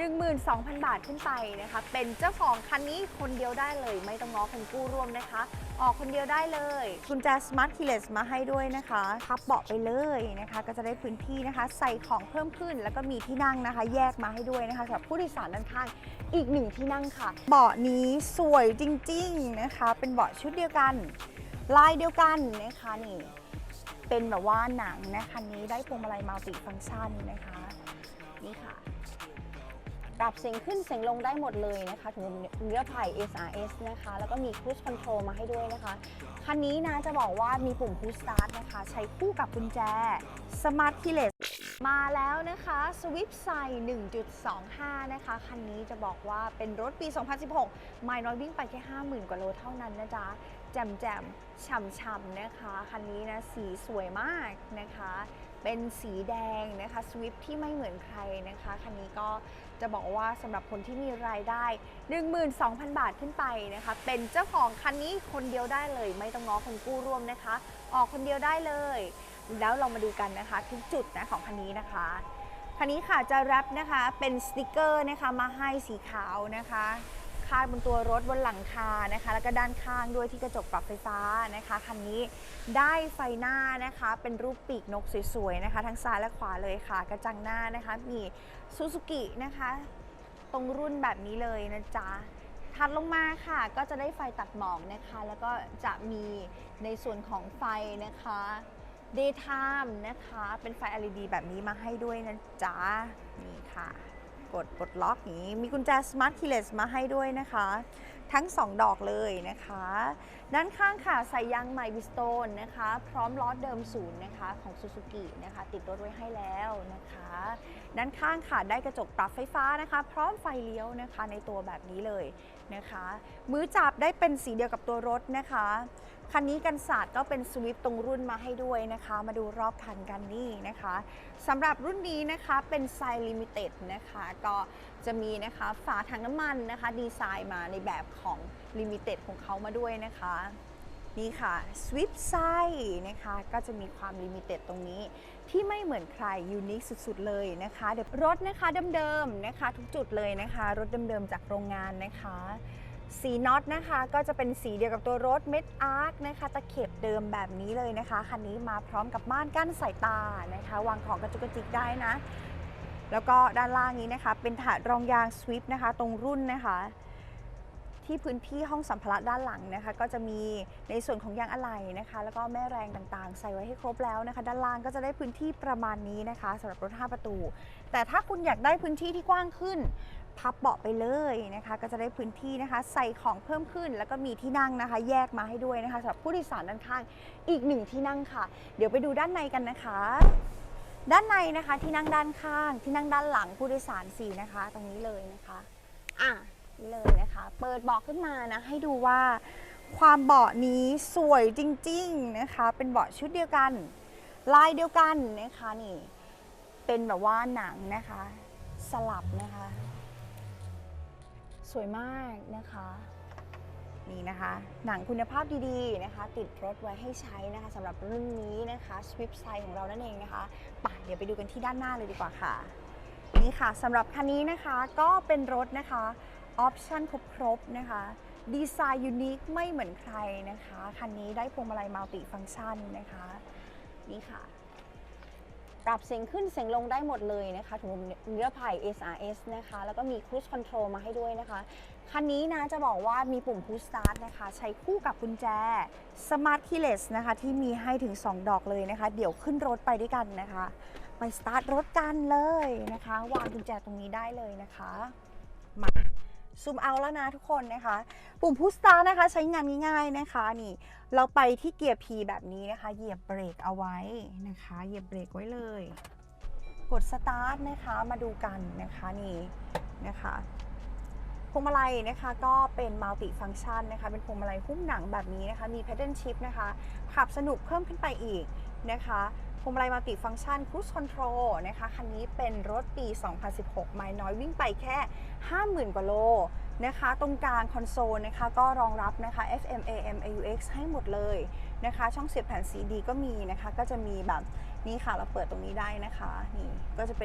12,000 บาทขึ้นไปนะคะ เป็นเจ้าของคันนี้คนเดียวได้เลย ไม่ต้องง้อคนกู้ร่วมนะคะ ออกคนเดียวได้เลยกุญแจ Smart Keyless มาให้ด้วยนะคะพับเบาะไปเลยนะคะ ก็จะได้พื้นที่นะคะ ใส่ของเพิ่มขึ้น แล้วก็มีที่นั่งนะคะ แยกมาให้ด้วยนะคะสำหรับผู้โดยสารด้านข้างอีกหนึ่งที่นั่งค่ะ เบาะนี้สวยจริง ๆนะคะ เป็นเบาะชุดเดียวกัน ลายเดียวกันนะคะนี่เป็นแบบว่าหนังนะคันนี้ได้พวงมาลัยมัลติฟังก์ชันนะคะ นี่ค่ะ ปรับเสียงขึ้นเสียงลงได้หมดเลยนะคะถึงเนื้อไผ่ SRS นะคะ แล้วก็มี Cruise Control มาให้ด้วยนะคะ คันนี้นะจะบอกว่ามีปุ่ม Push Start นะคะ ใช้คู่กับกุญแจ Smart Keyless มาแล้วนะคะ Swift s i 1.25 นะคะ คันนี้จะบอกว่าเป็นรถปี 2016 ไม่น้อยวิ่งไปแค่ 50,000 กว่าโลเท่านั้นนะจ๊ะ แจ่มแจ่มฉ่ำฉ่ำๆนะคะ คันนี้นะสีสวยมากนะคะ เป็นสีแดงนะคะ Swift ที่ไม่เหมือนใครนะคะคันนี้ก็จะบอกว่าสำหรับคนที่มีรายได้ 12,000 บาทขึ้นไปนะคะ เป็นเจ้าของคันนี้คนเดียวได้เลย ไม่ต้องง้อคนกู้ร่วมนะคะ ออกคนเดียวได้เลย แล้วเรามาดูกันนะคะทุกจุดนะของคันนี้นะคะคันนี้ค่ะจะแรปนะคะเป็นสติกเกอร์นะคะมาให้สีขาวนะคะ คาดบนตัวรถบนหลังคานะคะ แล้วก็ด้านข้างด้วยที่กระจกปรับไฟฟ้านะคะคันนี้ได้ไฟหน้านะคะ เป็นรูปปีกนกสวยๆนะคะ ทั้งซ้ายและขวาเลยค่ะ กระจังหน้านะคะ มีซูซูกินะคะ ตรงรุ่นแบบนี้เลยนะจ๊ะถัดลงมาค่ะ ก็จะได้ไฟตัดหมอกนะคะ แล้วก็จะมีในส่วนของไฟนะคะ daytime นะคะ เป็นไฟ LED แบบนี้มาให้ด้วยนะจ๊ะ นี่ค่ะ กดปลดล็อกอย่างนี้ มีกุญแจสมาร์ทคีย์เลสมาให้ด้วยนะคะ ทั้ง 2 ดอกเลยนะคะ ด้านข้างค่ะใส่ยางใหม่บิสโตนนะคะ พร้อมล้อเดิมศูนย์นะคะของ Suzuki นะคะ ติดรถไว้ให้แล้วนะคะ ด้านข้างค่ะได้กระจกปรับไฟฟ้านะคะ พร้อมไฟเลี้ยวนะคะในตัวแบบนี้เลยนะคะ มือจับได้เป็นสีเดียวกับตัวรถนะคะ คันนี้กันศาสตร์ก็เป็นสวิฟตรงรุ่นมาให้ด้วยนะคะ มาดูรอบคันกันนี่นะคะสำหรับรุ่นนี้นะคะเป็นไซลิมิเต็ดนะคะ ก็จะมีนะคะฝาถังน้ำมันนะคะ ดีไซน์มาในแบบของลิมิเต็ดของเขามาด้วยนะคะ นี่ค่ะ Swift s i นะคะก็จะมีความลิมิเต็ดตรงนี้ ที่ไม่เหมือนใครยูนิคสุดๆเลยนะคะเดี๋ยวรถนะคะเดิมๆนะคะ ทุกจุดเลยนะคะ รถเดิมๆจากโรงงานนะคะสีน็อตนะคะก็จะเป็นสีเดียวกับตัวรถเม็ดอาร์คนะคะตะเข็บเดิมแบบนี้เลยนะคะคันนี้มาพร้อมกับม่านกั้นสายตานะคะ วางของกระจุกกระจิกได้นะ แล้วก็ด้านล่างนี้นะคะ เป็นถาดรองยาง Swift นะคะ ตรงรุ่นนะคะ ที่พื้นที่ห้องสัมภาระด้านหลังนะคะ ก็จะมีในส่วนของยางอะไหล่นะคะ แล้วก็แม่แรงต่างๆ ใส่ไว้ให้ครบแล้วนะคะ ด้านล่างก็จะได้พื้นที่ประมาณนี้นะคะสำหรับรถ 5 ประตู แต่ถ้าคุณอยากได้พื้นที่ที่กว้างขึ้น พับเบาะไปเลยนะคะ ก็จะได้พื้นที่นะคะ ใส่ของเพิ่มขึ้น แล้วก็มีที่นั่งนะคะ แยกมาให้ด้วยนะคะสำหรับผู้โดยสารด้านข้างอีกหนึ่งที่นั่งค่ะ เดี๋ยวไปดูด้านในกันนะคะด้านในนะคะที่นั่งด้านข้างที่นั่งด้านหลังผู้โดยสารสี่นะคะ ตรงนี้เลยนะคะ อะ เลยนะคะ เปิดเบาะขึ้นมานะ ให้ดูว่าความเบาะนี้สวยจริงๆนะคะ เป็นเบาะชุดเดียวกัน ลายเดียวกันนะคะนี่ เป็นแบบว่าหนังนะคะ สลับนะคะ สวยมากนะคะนี่นะคะ หนังคุณภาพดีๆนะคะ ติดรถไว้ให้ใช้นะคะสำหรับรุ่นนี้นะคะ Swift s i ของเรานั่นเองนะคะไปเดี๋ยวไปดูกันที่ด้านหน้าเลยดีกว่าค่ะ นี่ค่ะสำหรับคันนี้นะคะก็เป็นรถนะคะ ออปชั่นครบๆนะคะ ดีไซน์ยูนิคไม่เหมือนใครนะคะ คันนี้ได้พวงมาลัยมัลติฟังก์ชันนะคะ นี่ค่ะ ปรับเสียงขึ้นเสียงลงได้หมดเลยนะคะถึงเนื้อไผ่ SRS นะคะ แล้วก็มี Cruise Control มาให้ด้วยนะคะ คันนี้นะจะบอกว่ามีปุ่ม Push Start นะคะ ใช้คู่กับกุญแจ Smart Keyless นะคะ ที่มีให้ถึง 2 ดอกเลยนะคะ เดี๋ยวขึ้นรถไปด้วยกันนะคะ ไปสตาร์ทรถกันเลยนะคะ วางกุญแจตรงนี้ได้เลยนะคะ มา ซูมเอาแล้วนะทุกคนนะคะ ปุ่ม Push Start นะคะ ใช้งานง่ายๆนะคะนี่ เราไปที่เกียร์ P แบบนี้นะคะ เหยียบเบรกเอาไว้นะคะ เหยียบเบรกไว้เลย กด Start นะคะมาดูกันนะคะนี่นะคะพวงมาลัยนะคะก็เป็นมัลติฟัง c t ชันนะคะ เป็นพวงมาลัยหุ้มหนังแบบนี้นะคะ มี Pedal Shift นะคะ ขับสนุกเพิ่มขึ้นไปอีกนะคะ วงมาลัยมัลติฟังก์ชันครูสคอนโทรนะคะคันนี้เป็นรถปี 2016 ไมล์น้อยวิ่งไปแค่ 50,000 กว่าโลนะคะตรงกลางคอนโซลนะคะก็รองรับนะคะ FM AM AUX ให้หมดเลยนะคะ ช่องเสียบแผ่น CD ก็มีนะคะ ก็จะมีแบบนี้ค่ะเราเปิดตรงนี้ได้นะคะนี่ก็จะเป็น